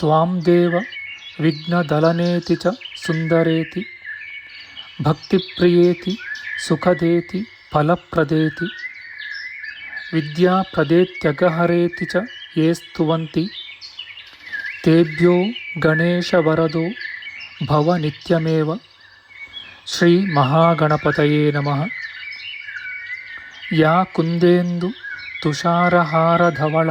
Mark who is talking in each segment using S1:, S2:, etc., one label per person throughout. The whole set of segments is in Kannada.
S1: త్వాం దేవ విఘ్నదళనేతి చ సుందరేతి భక్తిప్రియేతి సుఖదేతి ఫలప్రదేతి విద్యా ప్రదేత్యగహరేతి ఏ స్వంతి తేభ్యో గణేశవరదో భవ భవనిత్యమేవ శ్రీ మహాగణపతయే నమ యా కుందేందు తుషారహారధవళ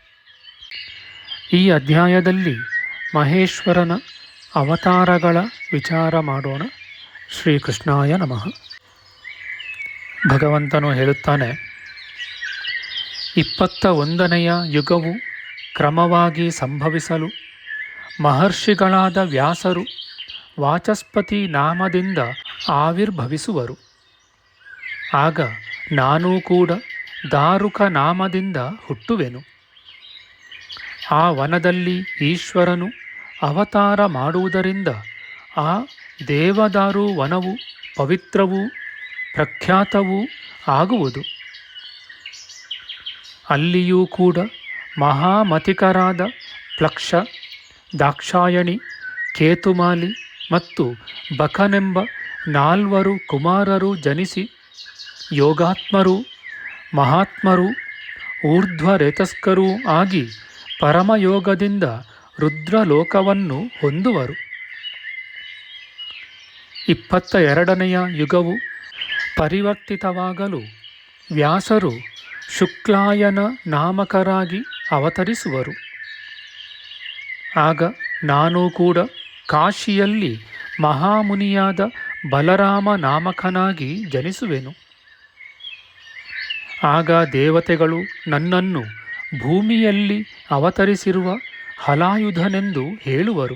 S1: ಈ ಅಧ್ಯಾಯದಲ್ಲಿ ಮಹೇಶ್ವರನ ಅವತಾರಗಳ ವಿಚಾರ ಮಾಡೋಣ. ಶ್ರೀಕೃಷ್ಣಾಯ ನಮಃ. ಭಗವಂತನು ಹೇಳುತ್ತಾನೆ ಇಪ್ಪತ್ತ ಒಂದನೆಯ ಯುಗವು ಕ್ರಮವಾಗಿ ಸಂಭವಿಸಲು ಮಹರ್ಷಿಗಳಾದ ವ್ಯಾಸರು ವಾಚಸ್ಪತಿ ನಾಮದಿಂದ ಆವಿರ್ಭವಿಸುವರು. ಆಗ ನಾನೂ ಕೂಡ ದಾರುಕ ನಾಮದಿಂದ ಹುಟ್ಟುವೆನು. ಆ ವನದಲ್ಲಿ ಈಶ್ವರನು ಅವತಾರ ಮಾಡುವುದರಿಂದ ಆ ದೇವದಾರು ವನವು ಪವಿತ್ರವೂ ಪ್ರಖ್ಯಾತವೂ ಆಗುವುದು. ಅಲ್ಲಿಯೂ ಕೂಡ ಮಹಾಮತಿಕರಾದ ಪ್ಲಕ್ಷ, ದಾಕ್ಷಾಯಣಿ, ಕೇತುಮಾಲಿ ಮತ್ತು ಬಕನೆಂಬ ನಾಲ್ವರು ಕುಮಾರರು ಜನಿಸಿ ಯೋಗಾತ್ಮರು, ಮಹಾತ್ಮರು, ಊರ್ಧ್ವರೇತಸ್ಕರೂ ಆಗಿ ಪರಮಯೋಗದಿಂದ ರುದ್ರಲೋಕವನ್ನು ಹೊಂದುವರು. ಇಪ್ಪತ್ತ ಎರಡನೆಯ ಯುಗವು ಪರಿವರ್ತಿತವಾಗಲು ವ್ಯಾಸರು ಶುಕ್ಲಾಯನ ನಾಮಕರಾಗಿ ಅವತರಿಸುವರು. ಆಗ ನಾನು ಕೂಡ ಕಾಶಿಯಲ್ಲಿ ಮಹಾಮುನಿಯಾದ ಬಲರಾಮ ನಾಮಕನಾಗಿ ಜನಿಸುವೆನು. ಆಗ ದೇವತೆಗಳು ನನ್ನನ್ನು ಭೂಮಿಯಲ್ಲಿ ಅವತರಿಸಿರುವ ಹಲಾಯುಧನೆಂದು ಹೇಳುವರು.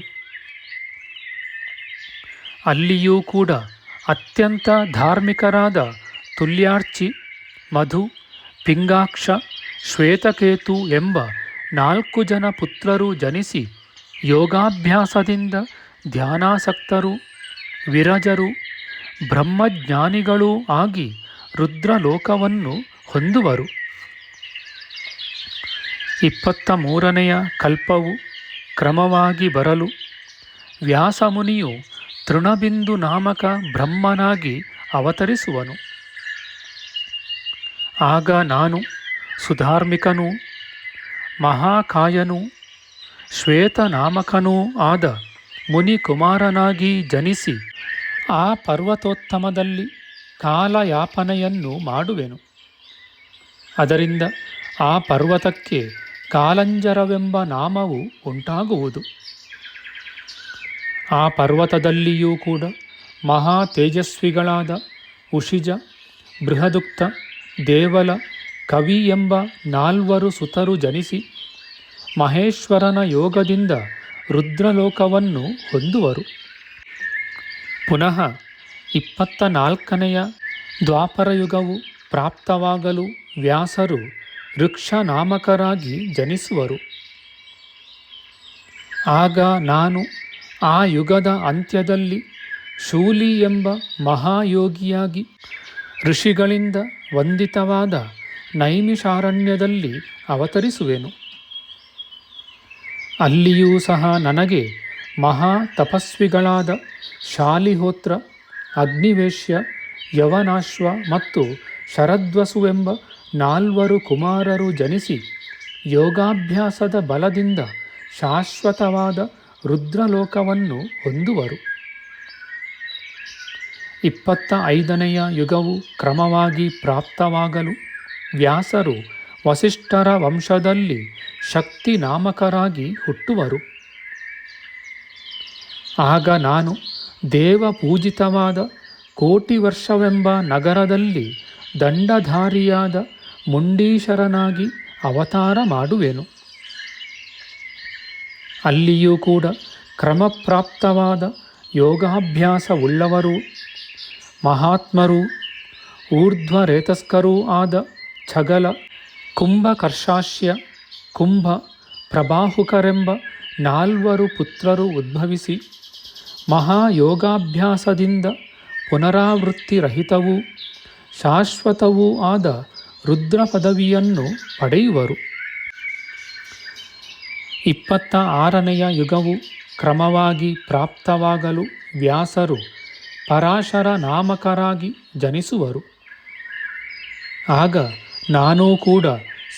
S1: ಅಲ್ಲಿಯೂ ಕೂಡ ಅತ್ಯಂತ ಧಾರ್ಮಿಕರಾದ ತುಲ್ಯಾರ್ಚಿ, ಮಧು, ಪಿಂಗಾಕ್ಷ, ಶ್ವೇತಕೇತು ಎಂಬ ನಾಲ್ಕು ಜನ ಪುತ್ರರು ಜನಿಸಿ ಯೋಗಾಭ್ಯಾಸದಿಂದ ಧ್ಯಾನಾಸಕ್ತರು, ವಿರಜರು, ಬ್ರಹ್ಮಜ್ಞಾನಿಗಳೂ ಆಗಿ ರುದ್ರಲೋಕವನ್ನು ಹೊಂದುವರು. ಇಪ್ಪತ್ತ ಮೂರನೆಯ ಕಲ್ಪವು ಕ್ರಮವಾಗಿ ಬರಲು ವ್ಯಾಸಮುನಿಯು ತೃಣಬಿಂದು ನಾಮಕ ಬ್ರಹ್ಮನಾಗಿ ಅವತರಿಸುವನು. ಆಗ ನಾನು ಸುಧಾರ್ಮಿಕನೂ ಮಹಾಕಾಯನೂ ಶ್ವೇತನಾಮಕನೂ ಆದ ಮುನಿಕುಮಾರನಾಗಿ ಜನಿಸಿ ಆ ಪರ್ವತೋತ್ತಮದಲ್ಲಿ ಕಾಲಯಾಪನೆಯನ್ನು ಮಾಡುವೆನು. ಅದರಿಂದ ಆ ಪರ್ವತಕ್ಕೆ ಕಾಲಂಜರವೆಂಬ ನಾಮವು ಉಂಟಾಗುವುದು. ಆ ಪರ್ವತದಲ್ಲಿಯೂ ಕೂಡ ಮಹಾ ತೇಜಸ್ವಿಗಳಾದ ಉಷಿಜ, ಬೃಹದುಕ್ತ, ದೇವಲ, ಕವಿ ಎಂಬ ನಾಲ್ವರು ಸುತರು ಜನಿಸಿ ಮಹೇಶ್ವರನ ಯೋಗದಿಂದ ರುದ್ರಲೋಕವನ್ನು ಹೊಂದುವರು. ಪುನಃ ಇಪ್ಪತ್ತ ನಾಲ್ಕನೆಯ ದ್ವಾಪರಯುಗವು ಪ್ರಾಪ್ತವಾಗಲು ವ್ಯಾಸರು ವೃಕ್ಷನಾಮಕರಾಗಿ ಜನಿಸುವರು. ಆಗ ನಾನು ಆ ಯುಗದ ಅಂತ್ಯದಲ್ಲಿ ಶೂಲಿ ಎಂಬ ಮಹಾಯೋಗಿಯಾಗಿ ಋಷಿಗಳಿಂದ ವಂದಿತವಾದ ನೈಮಿಷಾರಣ್ಯದಲ್ಲಿ ಅವತರಿಸುವೆನು. ಅಲ್ಲಿಯೂ ಸಹ ನನಗೆ ಮಹಾ ತಪಸ್ವಿಗಳಾದ ಶಾಲಿಹೋತ್ರ, ಅಗ್ನಿವೇಶ್ಯ, ಯವನಾಶ್ವ ಮತ್ತು ಶರದ್ವಸುವೆಂಬ ನಾಲ್ವರು ಕುಮಾರರು ಜನಿಸಿ ಯೋಗಾಭ್ಯಾಸದ ಬಲದಿಂದ ಶಾಶ್ವತವಾದ ರುದ್ರಲೋಕವನ್ನು ಹೊಂದುವರು. ಇಪ್ಪತ್ತ ಐದನೆಯ ಯುಗವು ಕ್ರಮವಾಗಿ ಪ್ರಾಪ್ತವಾಗಲು ವ್ಯಾಸರು ವಸಿಷ್ಠರ ವಂಶದಲ್ಲಿ ಶಕ್ತಿ ನಾಮಕರಾಗಿ ಹುಟ್ಟುವರು. ಆಗ ನಾನು ದೇವ ಪೂಜಿತವಾದ ಕೋಟಿ ವರ್ಷವೆಂಬ ನಗರದಲ್ಲಿ ದಂಡಧಾರಿಯಾದ ಮುಂಡೀಶರನಾಗಿ ಅವತಾರ ಮಾಡುವೆನು. ಅಲ್ಲಿಯೂ ಕೂಡ ಕ್ರಮಪ್ರಾಪ್ತವಾದ ಯೋಗಾಭ್ಯಾಸವುಳ್ಳವರೂ ಮಹಾತ್ಮರೂ, ಊರ್ಧ್ವರೇತಸ್ಕರೂ ಆದ ಛಗಲ ಕುಂಭಕರ್ಷಾಶ್ಯ ಕುಂಭ ಪ್ರಬಾಹುಕರೆಂಬ ನಾಲ್ವರು ಪುತ್ರರು ಉದ್ಭವಿಸಿ ಮಹಾಯೋಗಾಭ್ಯಾಸದಿಂದ ಪುನರಾವೃತ್ತಿರಹಿತವೂ, ಶಾಶ್ವತವೂ ಆದ ರುದ್ರ ಪದವಿಯನ್ನು ಪಡೆಯುವರು. ಇಪ್ಪತ್ತ ಆರನೆಯ ಯುಗವು ಕ್ರಮವಾಗಿ ಪ್ರಾಪ್ತವಾಗಲು ವ್ಯಾಸರು ಪರಾಶರ ನಾಮಕರಾಗಿ ಜನಿಸುವರು. ಆಗ ನಾನೂ ಕೂಡ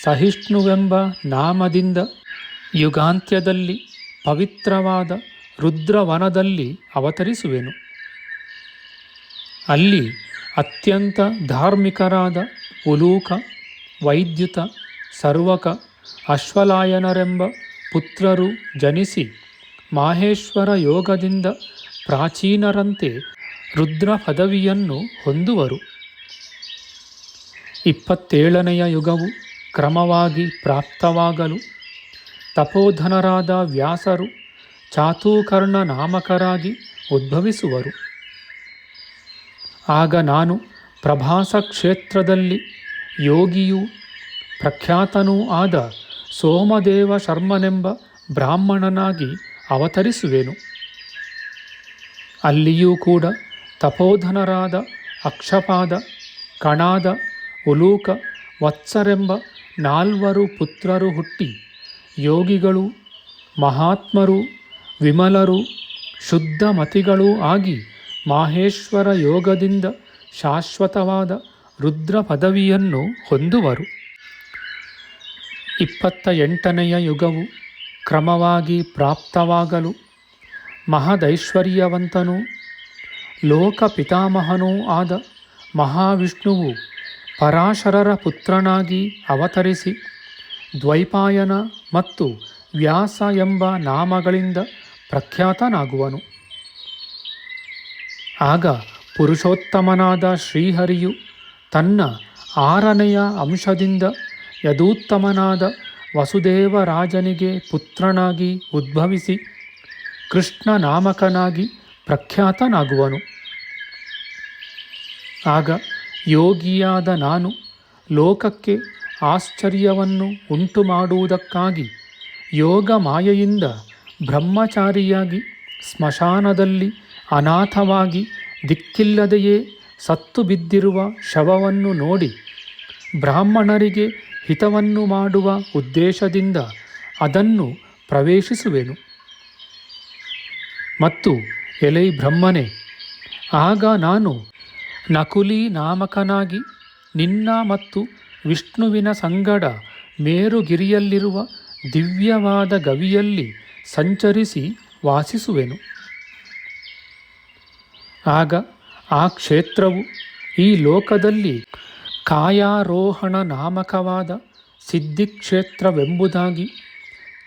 S1: ಸಹಿಷ್ಣುವೆಂಬ ನಾಮದಿಂದ ಯುಗಾಂತ್ಯದಲ್ಲಿ ಪವಿತ್ರವಾದ ರುದ್ರವನದಲ್ಲಿ ಅವತರಿಸುವೆನು. ಅಲ್ಲಿ ಅತ್ಯಂತ ಧಾರ್ಮಿಕರಾದ ಉಲೂಕ, ವೈದ್ಯುತ, ಸರ್ವಕ, ಅಶ್ವಲಾಯನರೆಂಬ ಪುತ್ರರು ಜನಿಸಿ ಮಾಹೇಶ್ವರ ಯೋಗದಿಂದ ಪ್ರಾಚೀನರಂತೆ ರುದ್ರ ಪದವಿಯನ್ನು ಹೊಂದುವರು. ಇಪ್ಪತ್ತೇಳನೆಯ ಯುಗವು ಕ್ರಮವಾಗಿ ಪ್ರಾಪ್ತವಾಗಲು ತಪೋಧನರಾದ ವ್ಯಾಸರು ಚಾತುಕರ್ಣ ನಾಮಕರಾಗಿ ಉದ್ಭವಿಸುವರು. ಆಗ ನಾನು ಪ್ರಭಾಸ ಕ್ಷೇತ್ರದಲ್ಲಿ ಯೋಗಿಯೂ ಪ್ರಖ್ಯಾತನೂ ಆದ ಸೋಮದೇವ ಶರ್ಮನೆಂಬ ಬ್ರಾಹ್ಮಣನಾಗಿ ಅವತರಿಸುವೆನು. ಅಲ್ಲಿಯೂ ಕೂಡ ತಪೋಧನರಾದ ಅಕ್ಷಪಾದ, ಕಣಾದ, ಉಲೂಕ, ವತ್ಸರೆಂಬ ನಾಲ್ವರು ಪುತ್ರರು ಹುಟ್ಟಿ ಯೋಗಿಗಳು, ಮಹಾತ್ಮರು, ವಿಮಲರು ಶುದ್ಧ ಮತಿಗಳೂ ಆಗಿ ಮಾಹೇಶ್ವರ ಯೋಗದಿಂದ ಶಾಶ್ವತವಾದ ರುದ್ರ ಪದವಿಯನ್ನು ಹೊಂದುವರು. ಇಪ್ಪತ್ತ ಎಂಟನೆಯ ಯುಗವು ಕ್ರಮವಾಗಿ ಪ್ರಾಪ್ತವಾಗಲು ಮಹದೈಶ್ವರ್ಯವಂತನೂ ಲೋಕ ಪಿತಾಮಹನೂ ಆದ ಮಹಾವಿಷ್ಣುವು ಪರಾಶರರ ಪುತ್ರನಾಗಿ ಅವತರಿಸಿ ದ್ವೈಪಾಯನ ಮತ್ತು ವ್ಯಾಸ ಎಂಬ ನಾಮಗಳಿಂದ ಪ್ರಖ್ಯಾತನಾಗುವನು. ಆಗ ಪುರುಷೋತ್ತಮನಾದ ಶ್ರೀಹರಿಯು ತನ್ನ ಆರನೆಯ ಅಂಶದಿಂದ ಯದೂತ್ತಮನಾದ ವಸುದೇವರಾಜನಿಗೆ ಪುತ್ರನಾಗಿ ಉದ್ಭವಿಸಿ ಕೃಷ್ಣ ನಾಮಕನಾಗಿ ಪ್ರಖ್ಯಾತನಾಗುವನು. ಆಗ ಯೋಗಿಯಾದ ನಾನು ಲೋಕಕ್ಕೆ ಆಶ್ಚರ್ಯವನ್ನು ಉಂಟು ಮಾಡುವುದಕ್ಕಾಗಿ ಯೋಗ ಮಾಯೆಯಿಂದ ಬ್ರಹ್ಮಚಾರಿಯಾಗಿ ಸ್ಮಶಾನದಲ್ಲಿ ಅನಾಥವಾಗಿ ದಿಕ್ಕಿಲ್ಲದೆಯೇ ಸತ್ತು ಬಿದ್ದಿರುವ ಶವವನ್ನು ನೋಡಿ ಬ್ರಾಹ್ಮಣರಿಗೆ ಹಿತವನ್ನು ಮಾಡುವ ಉದ್ದೇಶದಿಂದ ಅದನ್ನು ಪ್ರವೇಶಿಸುವೆನು. ಮತ್ತು ಎಲೈ ಬ್ರಹ್ಮನೆ, ಆಗ ನಾನು ನಕುಲಿ ನಾಮಕನಾಗಿ ನಿನ್ನ ಮತ್ತು ವಿಷ್ಣುವಿನ ಸಂಗಡ ಮೇರುಗಿರಿಯಲ್ಲಿರುವ ದಿವ್ಯವಾದ ಗವಿಯಲ್ಲಿ ಸಂಚರಿಸಿ ವಾಸಿಸುವೆನು. ಆಗ ಆ ಕ್ಷೇತ್ರವು ಈ ಲೋಕದಲ್ಲಿ ಕಾಯಾರೋಹಣ ನಾಮಕವಾದ ಸಿದ್ಧಿಕ್ಷೇತ್ರವೆಂಬುದಾಗಿ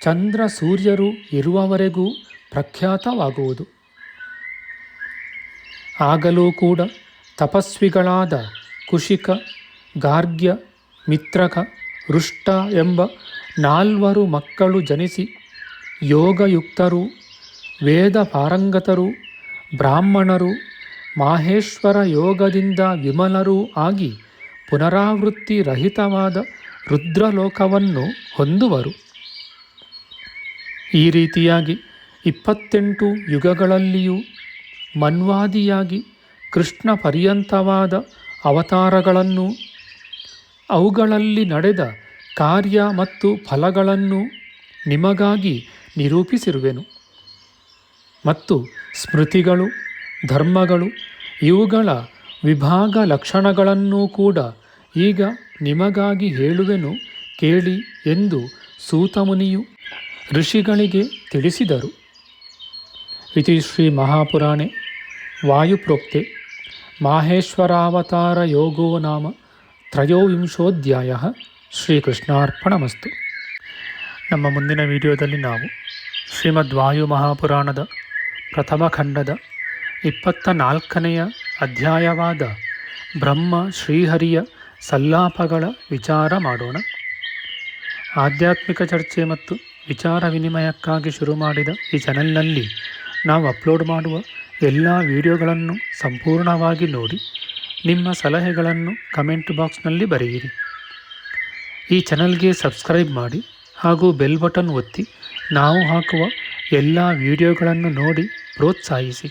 S1: ಚಂದ್ರ ಸೂರ್ಯರು ಇರುವವರೆಗೂ ಪ್ರಖ್ಯಾತವಾಗುವುದು. ಆಗಲೂ ಕೂಡ ತಪಸ್ವಿಗಳಾದ ಕುಶಿಕ, ಗಾರ್ಗ್ಯ, ಮಿತ್ರಕ, ರುಷ್ಟ ಎಂಬ ನಾಲ್ವರು ಮಕ್ಕಳು ಜನಿಸಿ ಯೋಗಯುಕ್ತರು ವೇದ ಪಾರಂಗತರು ಬ್ರಾಹ್ಮಣರು ಮಾಹೇಶ್ವರ ಯೋಗದಿಂದ ವಿಮಲರೂ ಆಗಿ ಪುನರಾವೃತ್ತಿ ರಹಿತವಾದ ರುದ್ರಲೋಕವನ್ನು ಹೊಂದುವರು. ಈ ರೀತಿಯಾಗಿ ಇಪ್ಪತ್ತೆಂಟು ಯುಗಗಳಲ್ಲಿಯೂ ಮನ್ವಾದಿಯಾಗಿ ಕೃಷ್ಣ ಪರ್ಯಂತವಾದ ಅವತಾರಗಳನ್ನು, ಅವುಗಳಲ್ಲಿ ನಡೆದ ಕಾರ್ಯ ಮತ್ತು ಫಲಗಳನ್ನು ನಿಮಗಾಗಿ ನಿರೂಪಿಸಿರುವೆನು. ಮತ್ತು ಸ್ಮೃತಿಗಳು ಧರ್ಮಗಳು, ಇವುಗಳ ವಿಭಾಗ ಲಕ್ಷಣಗಳನ್ನು ಕೂಡ ಈಗ ನಿಮಗಾಗಿ ಹೇಳುವೆನು ಕೇಳಿ ಎಂದು ಸೂತಮುನಿಯು ಋಷಿಗಳಿಗೆ ತಿಳಿಸಿದರು. ಇತಿ ಶ್ರೀ ಮಹಾಪುರಾಣೆ, ವಾಯುಪ್ರೋಕ್ತೆ, ಮಾಹೇಶ್ವರಾವತಾರ ಯೋಗೋ ನಾಮ, ತ್ರಯೋವಿಂಶೋಧ್ಯಾಯ, ಶ್ರೀಕೃಷ್ಣಾರ್ಪಣಮಸ್ತು. ನಮ್ಮ ಮುಂದಿನ ವಿಡಿಯೋದಲ್ಲಿ ನಾವು ಶ್ರೀಮದ್ ವಾಯು ಮಹಾಪುರಾಣದ ಪ್ರಥಮ ಖಂಡದ ಇಪ್ಪತ್ತ ನಾಲ್ಕನೆಯ ಅಧ್ಯಾಯವಾದ ಬ್ರಹ್ಮ ಶ್ರೀಹರಿಯ ಸಲ್ಲಾಪಗಳ ವಿಚಾರ ಮಾಡೋಣ. ಆಧ್ಯಾತ್ಮಿಕ ಚರ್ಚೆ ಮತ್ತು ವಿಚಾರ ವಿನಿಮಯಕ್ಕಾಗಿ ಶುರು ಮಾಡಿದ ಈ ಚಾನೆಲ್ನಲ್ಲಿ ನಾವು ಅಪ್ಲೋಡ್ ಮಾಡುವ ಎಲ್ಲ ವಿಡಿಯೋಗಳನ್ನು ಸಂಪೂರ್ಣವಾಗಿ ನೋಡಿ, ನಿಮ್ಮ ಸಲಹೆಗಳನ್ನು ಕಮೆಂಟ್ ಬಾಕ್ಸ್ನಲ್ಲಿ ಬರೆಯಿರಿ. ಈ ಚಾನಲ್ಗೆ ಸಬ್ಸ್ಕ್ರೈಬ್ ಮಾಡಿ ಹಾಗೂ ಬೆಲ್ ಬಟನ್ ಒತ್ತಿ ನಾವು ಹಾಕುವ ಎಲ್ಲ ವಿಡಿಯೋಗಳನ್ನು ನೋಡಿ ಪ್ರೋತ್ಸಾಹಿಸಿ.